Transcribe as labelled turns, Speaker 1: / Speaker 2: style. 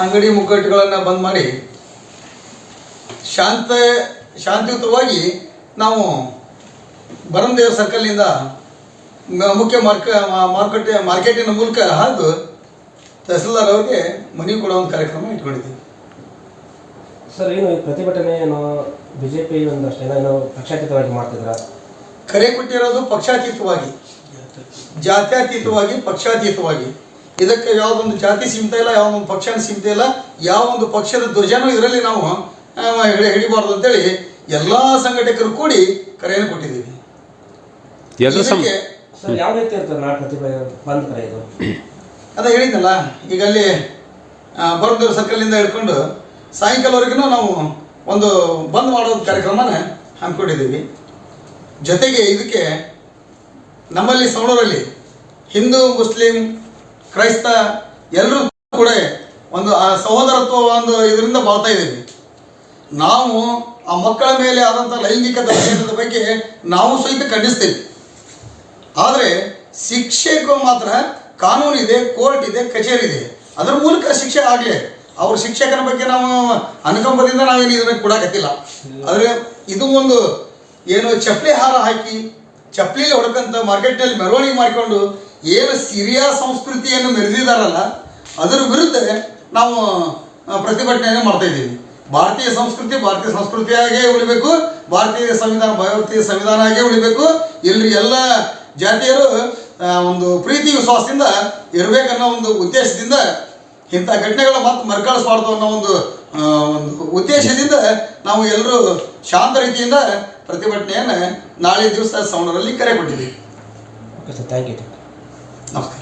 Speaker 1: ಅಂಗಡಿ ಮುಗ್ಗಟ್ಟುಗಳನ್ನು ಬಂದ್ ಮಾಡಿ ಶಾಂತ ಶಾಂತಿಯುತವಾಗಿ ನಾವು ಬರಂದೇವ್ರ ಸರ್ಕಲ್ನಿಂದ ಮುಖ್ಯ ಮಾರ್ಕ ಮಾರುಕಟ್ಟೆ ಮಾರ್ಕೆಟಿನ ಮೂಲಕ ಹಾದು ತಹಸೀಲ್ದಾರ್ ಅವರಿಗೆ ಮನೆ ಕೊಡೋ ಒಂದು ಕಾರ್ಯಕ್ರಮ ಇಟ್ಕೊಂಡಿದ್ದೀವಿ.
Speaker 2: ಸರ್ ಏನು ಪ್ರತಿಭಟನೆ ಏನು ಬಿ ಜೆ ಪಿ ಒಂದಷ್ಟು ಏನೋ ಏನೋ ಪಕ್ಷಾತೀತವಾಗಿ ಮಾಡ್ತಿದ್ರ?
Speaker 1: ಕರೆ ಕೊಟ್ಟಿರೋದು ಪಕ್ಷಾತೀತವಾಗಿ ಜಾತ್ಯತೀತವಾಗಿ ಪಕ್ಷಾತೀತವಾಗಿ. ಇದಕ್ಕೆ ಯಾವುದೊಂದು ಜಾತಿ ಸೀಮಿತ ಇಲ್ಲ ಯಾವುದೊಂದು ಪಕ್ಷನ ಸೀಮಿತ ಇಲ್ಲ ಯಾವ ಒಂದು ಪಕ್ಷದ ಧ್ವಜನೂ ಇದರಲ್ಲಿ ನಾವು ಹಿಡಿಬಾರ್ದು ಅಂತೇಳಿ ಎಲ್ಲ ಸಂಘಟಕರು ಕೂಡಿ ಕರೆಯನ್ನು ಕೊಟ್ಟಿದ್ದೀವಿ. ಅದ ಹೇಳಿದ್ನಲ್ಲ ಈಗ ಅಲ್ಲಿ ಬರದೇವ್ರ ಸರ್ಕಲ್ನಿಂದ ಹಿಡ್ಕೊಂಡು ಸಾಯಂಕಾಲವರೆಗೂ ನಾವು ಒಂದು ಬಂದ್ ಮಾಡೋ ಕಾರ್ಯಕ್ರಮನ ಹಮ್ಮಿಕೊಂಡಿದ್ದೀವಿ. ಜೊತೆಗೆ ಇದಕ್ಕೆ ನಮ್ಮಲ್ಲಿ ಸೌಣರಲ್ಲಿ ಹಿಂದೂ ಮುಸ್ಲಿಂ ಕ್ರೈಸ್ತ ಎಲ್ಲರೂ ಕೂಡ ಒಂದು, ಆ ಸಹೋದರತ್ವ ಒಂದು ಇದರಿಂದ ಬಾಳ್ತಾ ಇದ್ದೀವಿ. ನಾವು ಆ ಮಕ್ಕಳ ಮೇಲೆ ಆದಂಥ ಲೈಂಗಿಕ ದೌರ್ಜನ್ಯದ ಬಗ್ಗೆ ನಾವು ಸಹಿತ ಖಂಡಿಸ್ತೀವಿ. ಆದರೆ ಶಿಕ್ಷೆಗೂ ಮಾತ್ರ ಕಾನೂನು ಇದೆ, ಕೋರ್ಟ್ ಇದೆ, ಕಚೇರಿ ಇದೆ. ಅದರ ಮೂಲಕ ಶಿಕ್ಷೆ ಆಗಲಿ. ಅವ್ರ ಶಿಕ್ಷಕರ ಬಗ್ಗೆ ನಾವು ಅನುಕಂಪದಿಂದ ನಾವೇನು ಇದನ್ನು ಕೊಡಕತ್ತಿಲ್ಲ ಆದರೆ ಇದು ಒಂದು ಏನು ಚಪ್ಪಲಿ ಹಾರ ಹಾಕಿ, ಚಪ್ಪಲಿಲಿ ಹೊಡ್ಕಂತ ಮಾರ್ಕೆಟ್ನಲ್ಲಿ ಮೆರವಣಿಗೆ ಮಾಡಿಕೊಂಡು ಏನು ಸಿರಿಯಾ ಸಂಸ್ಕೃತಿಯನ್ನು ಮೆರೆದಿದ್ದಾರಲ್ಲ, ಅದರ ವಿರುದ್ಧ ನಾವು ಪ್ರತಿಭಟನೆಯನ್ನು ಮಾಡ್ತಾ ಇದ್ದೀವಿ. ಭಾರತೀಯ ಸಂಸ್ಕೃತಿ ಭಾರತೀಯ ಸಂಸ್ಕೃತಿಯಾಗೇ ಉಳಿಬೇಕು, ಭಾರತೀಯ ಸಂವಿಧಾನ ಭಾರತೀಯ ಸಂವಿಧಾನ ಆಗೇ ಉಳಿಬೇಕು. ಇಲ್ಲಿ ಎಲ್ಲ ಜಾತಿಯರು ಒಂದು ಪ್ರೀತಿ ವಿಶ್ವಾಸದಿಂದ ಇರಬೇಕನ್ನೋ ಒಂದು ಉದ್ದೇಶದಿಂದ ಇಂಥ ಘಟನೆಗಳ ಮತ್ತೆ ಮರುಕಳಿಸಬಾರ್ದು ಅನ್ನೋ ಒಂದು ಒಂದು ಉದ್ದೇಶದಿಂದ ನಾವು ಎಲ್ಲರೂ ಶಾಂತ ರೀತಿಯಿಂದ ಪ್ರತಿಭಟನೆಯನ್ನು ನಾಳೆ ದಿವಸ ಸೌಣರಲ್ಲಿ ಕರೆ ಕೊಟ್ಟಿದ್ದೀವಿ.
Speaker 2: ಓಕೆ ಥ್ಯಾಂಕ್ ಯು
Speaker 1: നമസ്കാരം